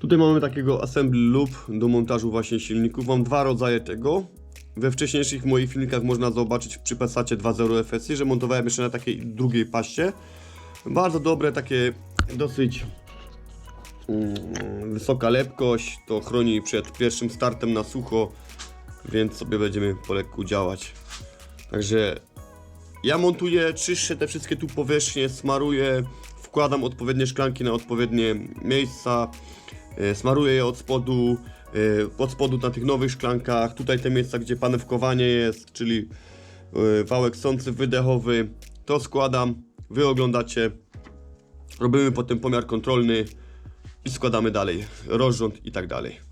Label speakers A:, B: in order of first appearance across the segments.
A: Tutaj mamy takiego assembly loop do montażu właśnie silników. Mam dwa rodzaje tego. We wcześniejszych moich filmikach można zobaczyć przy Passacie 2.0 FSI, że montowałem jeszcze na takiej drugiej paście. Bardzo dobre, takie dosyć mm, wysoka lepkość, to chroni przed pierwszym startem na sucho, więc sobie będziemy po lekku działać. Także ja montuję, czyszczę te wszystkie tu powierzchnie, smaruję, wkładam odpowiednie szklanki na odpowiednie miejsca, smaruję je od spodu, e, od spodu na tych nowych szklankach, tutaj te miejsca, gdzie panewkowanie jest, czyli e, wałek sący wydechowy, to składam, wy oglądacie, robimy potem pomiar kontrolny i składamy dalej, rozrząd i tak dalej.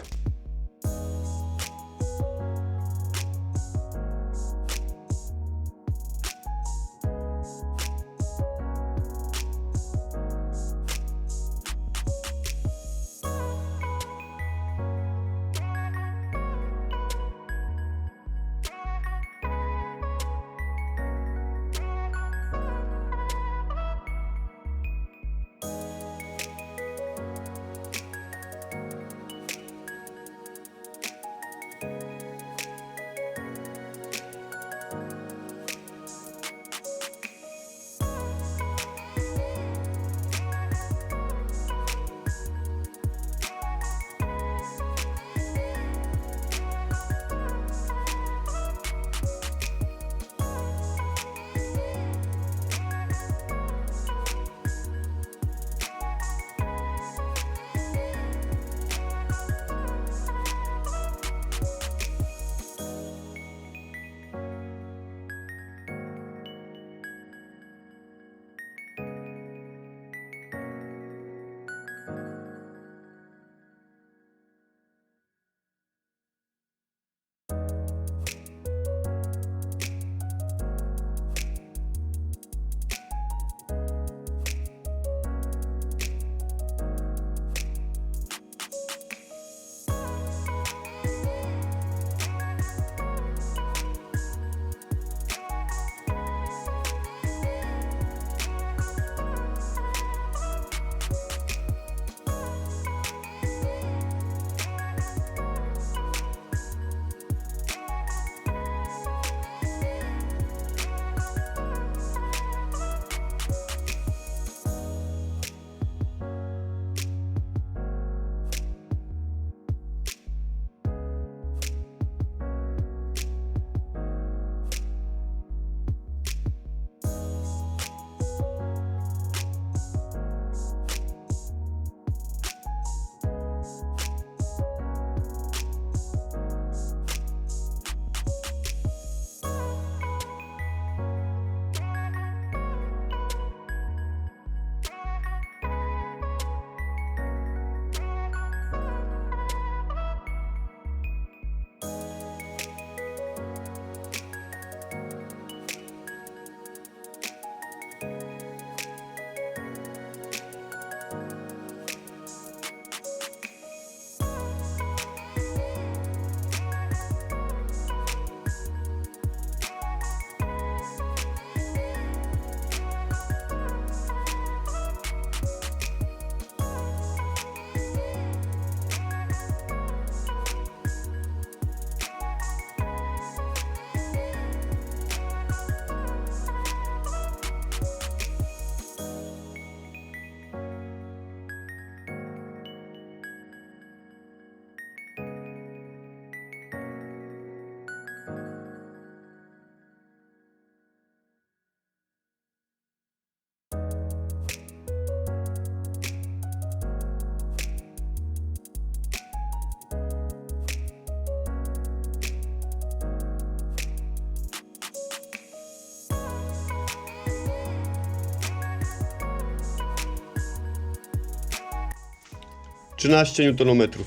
A: Trzynaście newtonometrów.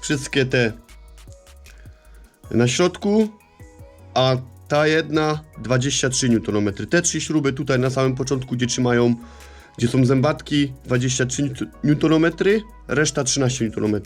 A: Wszystkie te na środku, a ta jedna 23 Nm. Te trzy śruby tutaj na samym początku, gdzie trzymają, gdzie są zębatki, 23 Nm, reszta 13 Nm.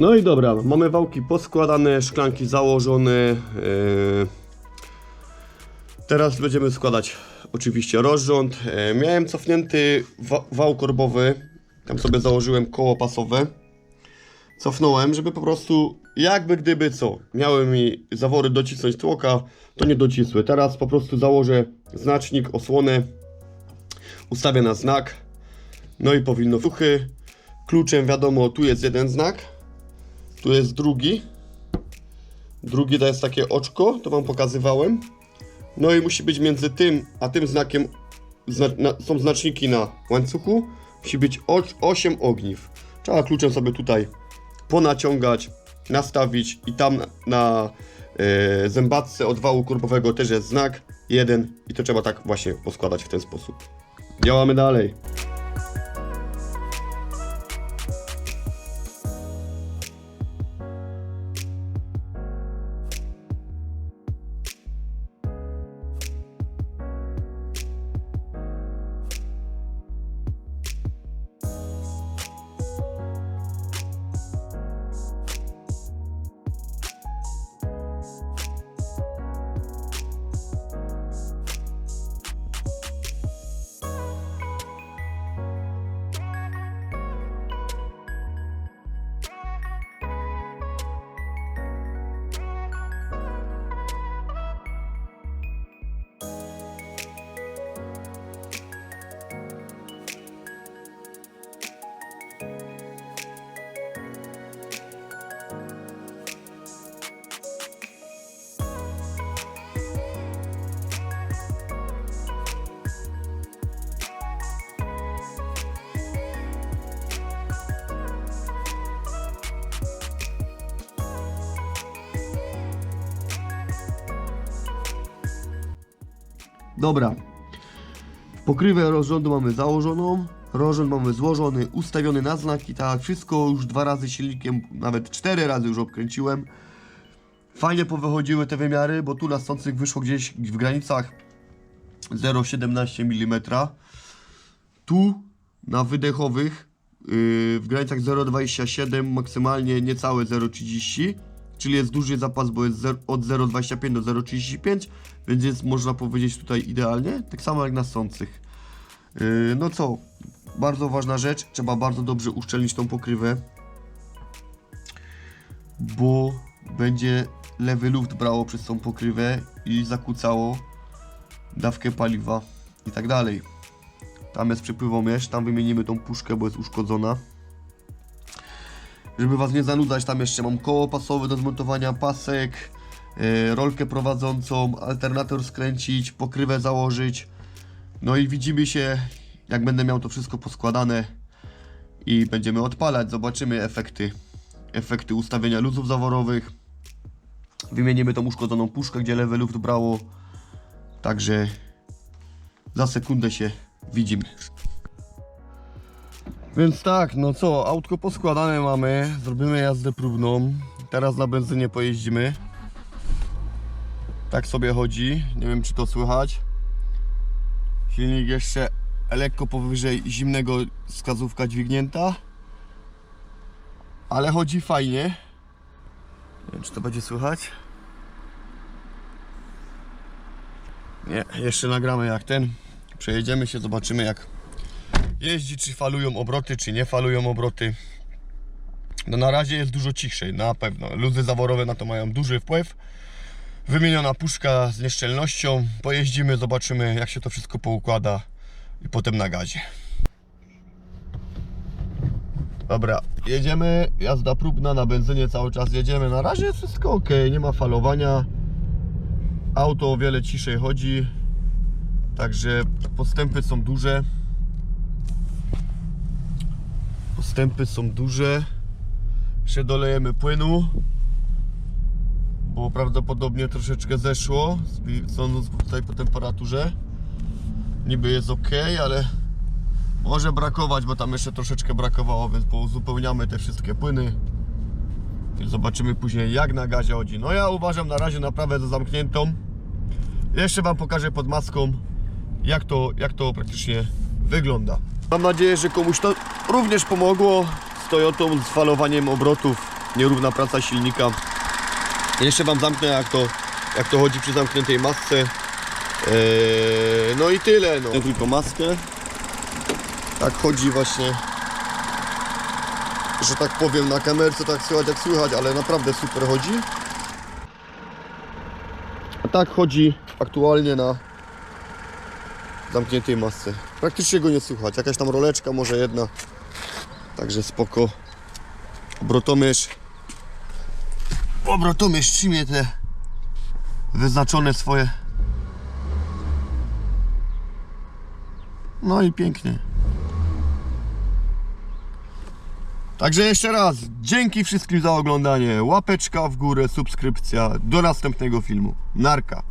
A: No i dobra, mamy wałki poskładane, szklanki założone. Yy... Teraz będziemy składać oczywiście rozrząd. Yy, miałem cofnięty wa wał korbowy, tam sobie założyłem koło pasowe. Cofnąłem, żeby po prostu jakby gdyby co, miały mi zawory docisnąć tłoka, to nie docisły. Teraz po prostu założę znacznik, osłonę, ustawię na znak, no i powinno suchy. Kluczem wiadomo, tu jest jeden znak, tu jest drugi. Drugi to jest takie oczko, to wam pokazywałem. No i musi być między tym a tym znakiem zna, na, są znaczniki na łańcuchu. Musi być 8 ogniw. Trzeba kluczem sobie tutaj ponaciągać, nastawić i tam na, e, zębatce od wału kurbowego też jest znak jeden i to trzeba tak właśnie poskładać w ten sposób. Działamy dalej. Dobra. Pokrywę rozrządu mamy założoną. Rozrząd mamy złożony, ustawiony na znaki, tak, wszystko już dwa razy silnikiem, nawet cztery razy już obkręciłem. Fajnie powychodziły te wymiary, bo tu na stących wyszło gdzieś w granicach 0,17 mm. Tu na wydechowych yy, w granicach 0,27, maksymalnie niecałe 0,30, czyli jest duży zapas, bo jest od 0,25 do 0,35, więc jest można powiedzieć tutaj idealnie, tak samo jak na sących. Yy, no co, bardzo ważna rzecz, trzeba bardzo dobrze uszczelnić tą pokrywę, bo będzie lewy luft brało przez tą pokrywę i zakłócało dawkę paliwa i tak dalej. Tam jest przepływomierz, tam wymienimy tą puszkę, bo jest uszkodzona. Żeby Was nie zanudzać, tam jeszcze mam koło pasowe do zmontowania, pasek, yy, rolkę prowadzącą, alternator skręcić, pokrywę założyć. No i widzimy się, jak będę miał to wszystko poskładane i będziemy odpalać. Zobaczymy efekty, efekty ustawienia luzów zaworowych. Wymienimy tą uszkodzoną puszkę, gdzie lewy luft brało. Także za sekundę się widzimy. Więc tak, no co, autko poskładane mamy, zrobimy jazdę próbną. Teraz na benzynie pojeździmy. Tak sobie chodzi, nie wiem czy to słychać. Silnik jeszcze lekko powyżej zimnego wskazówka dźwignięta. Ale chodzi fajnie. Nie wiem czy to będzie słychać. Nie, jeszcze nagramy jak ten. Przejedziemy się, zobaczymy jak jeździ, czy falują obroty, czy nie falują obroty. No na razie jest dużo cichszej, na pewno. Luzy zaworowe na to mają duży wpływ. Wymieniona puszka z nieszczelnością. Pojeździmy, zobaczymy jak się to wszystko poukłada i potem na gazie. Dobra, jedziemy, jazda próbna na benzynie cały czas jedziemy. Na razie jest wszystko ok, nie ma falowania. Auto o wiele ciszej chodzi. Także postępy są duże. Postępy są duże. Jeszcze dolejemy płynu. Bo prawdopodobnie troszeczkę zeszło. Sądząc tutaj po temperaturze. Niby jest ok, ale może brakować, bo tam jeszcze troszeczkę brakowało, więc uzupełniamy te wszystkie płyny. Zobaczymy później jak na gazie chodzi. No ja uważam na razie naprawę za zamkniętą. Jeszcze Wam pokażę pod maską jak to, jak to praktycznie wygląda. Mam nadzieję, że komuś to również pomogło z Toyotą, z falowaniem obrotów. nierówna praca silnika. Jeszcze Wam zamknę jak to, jak to chodzi przy zamkniętej masce. Eee, no i tyle. No. Tylko maskę. Tak chodzi właśnie, że tak powiem na kamerce tak słychać jak słychać, ale naprawdę super chodzi. A tak chodzi aktualnie na zamkniętej masce. Praktycznie go nie słychać. Jakaś tam roleczka, może jedna. Także spoko. Obrotomierz. Obrotomierz trzymie te wyznaczone swoje. No i pięknie. Także jeszcze raz, dzięki wszystkim za oglądanie. Łapeczka w górę, subskrypcja. Do następnego filmu. Narka.